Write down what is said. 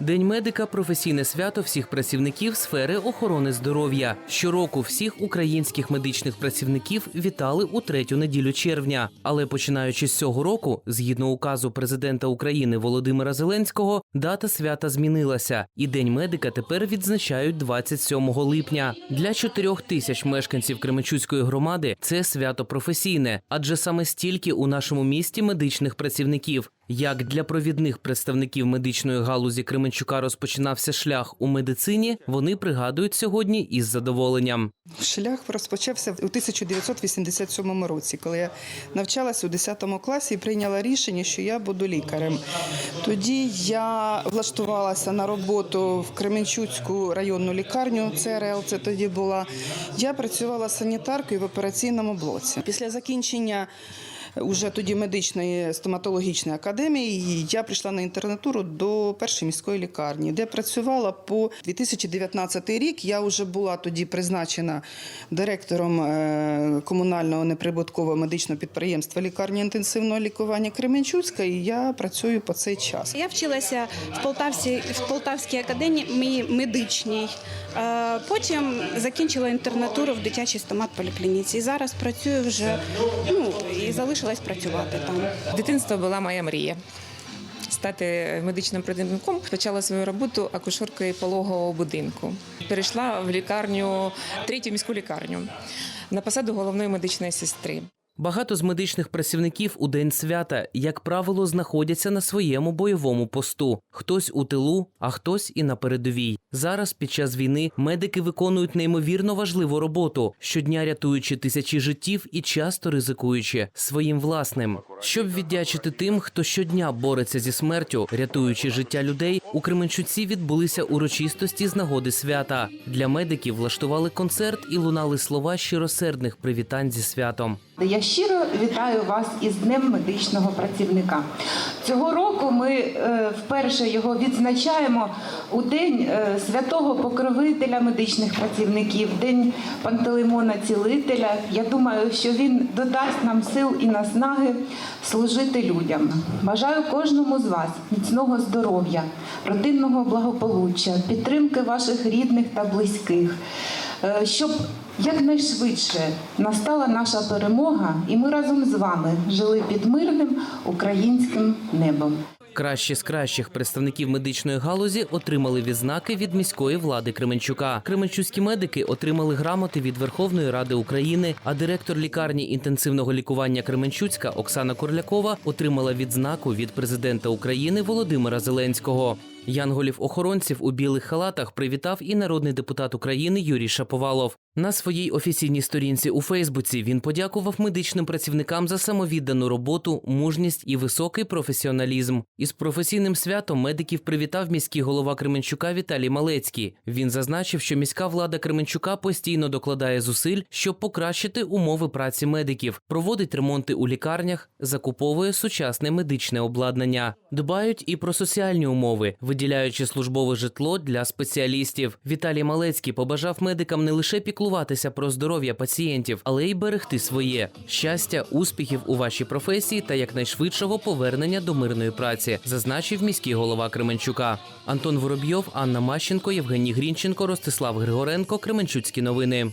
День медика професійне свято всіх працівників сфери охорони здоров'я. Щороку всіх українських медичних працівників вітали у третю неділю червня. Але починаючи з цього року, згідно указу президента України Володимира Зеленського, дата свята змінилася, і День медика тепер відзначають 27 липня. Для чотирьох тисяч мешканців Кременчуцької громади це свято професійне, адже саме стільки у нашому місті медичних працівників. Як для провідних представників медичної галузі Кременчука розпочинався шлях у медицині, вони пригадують сьогодні із задоволенням. Шлях розпочався у 1987 році, коли я навчалася у 10 класі і прийняла рішення, що я буду лікарем. Тоді я влаштувалася на роботу в Кременчуцьку районну лікарню. ЦРЛ це тоді була. Я працювала санітаркою в операційному блоці. Після закінчення. Уже тоді медичної стоматологічної академії я прийшла на інтернатуру до першої міської лікарні, де працювала по 2019 рік. Я вже була тоді призначена директором е, комунального неприбуткового медичного підприємства лікарні інтенсивного лікування Кременчуцька, і я працюю по цей час. Я вчилася в Полтавці в Полтавській академії медичній. Е, Потім закінчила інтернатуру в дитячій стомат-поліклініці. І зараз працюю вже ну і залишилась працювати там. Дитинство була моя мрія. Стати медичним працівником почала свою роботу акушеркою пологового будинку. Перейшла в лікарню, третю міську лікарню на посаду головної медичної сестри. Багато з медичних працівників у день свята, як правило, знаходяться на своєму бойовому посту. Хтось у тилу, а хтось і на передовій. Зараз, під час війни, медики виконують неймовірно важливу роботу, щодня рятуючи тисячі життів і часто ризикуючи своїм власним. Щоб віддячити тим, хто щодня бореться зі смертю, рятуючи життя людей, у Кременчуці відбулися урочистості з нагоди свята. Для медиків влаштували концерт і лунали слова щиросердних привітань зі святом. Я щиро вітаю вас із Днем медичного працівника. Цього року ми е, вперше його відзначаємо у день е, святого покровителя медичних працівників, день Пантелеймона Цілителя. Я думаю, що він додасть нам сил і наснаги служити людям. Бажаю кожному з вас міцного здоров'я, родинного благополуччя, підтримки ваших рідних та близьких. Е, Щоб якнайшвидше настала наша перемога, і ми разом з вами жили під мирним українським небом. Кращі з кращих представників медичної галузі отримали відзнаки від міської влади Кременчука. Кременчуцькі медики отримали грамоти від Верховної Ради України. А директор лікарні інтенсивного лікування Кременчуцька Оксана Корлякова отримала відзнаку від президента України Володимира Зеленського. Янголів-охоронців у білих халатах привітав і народний депутат України Юрій Шаповалов. На своїй офіційній сторінці у Фейсбуці він подякував медичним працівникам за самовіддану роботу, мужність і високий професіоналізм. Із професійним святом медиків привітав міський голова Кременчука Віталій Малецький. Він зазначив, що міська влада Кременчука постійно докладає зусиль, щоб покращити умови праці медиків, проводить ремонти у лікарнях, закуповує сучасне медичне обладнання. Дбають і про соціальні умови, виділяючи службове житло для спеціалістів. Віталій Малецький побажав медикам не лише піклуватися про здоров'я пацієнтів, але й берегти своє щастя, успіхів у вашій професії та якнайшвидшого повернення до мирної праці, зазначив міський голова Кременчука. Антон Воробйов, Анна Мащенко, Євгеній Грінченко, Ростислав Григоренко, Кременчуцькі новини.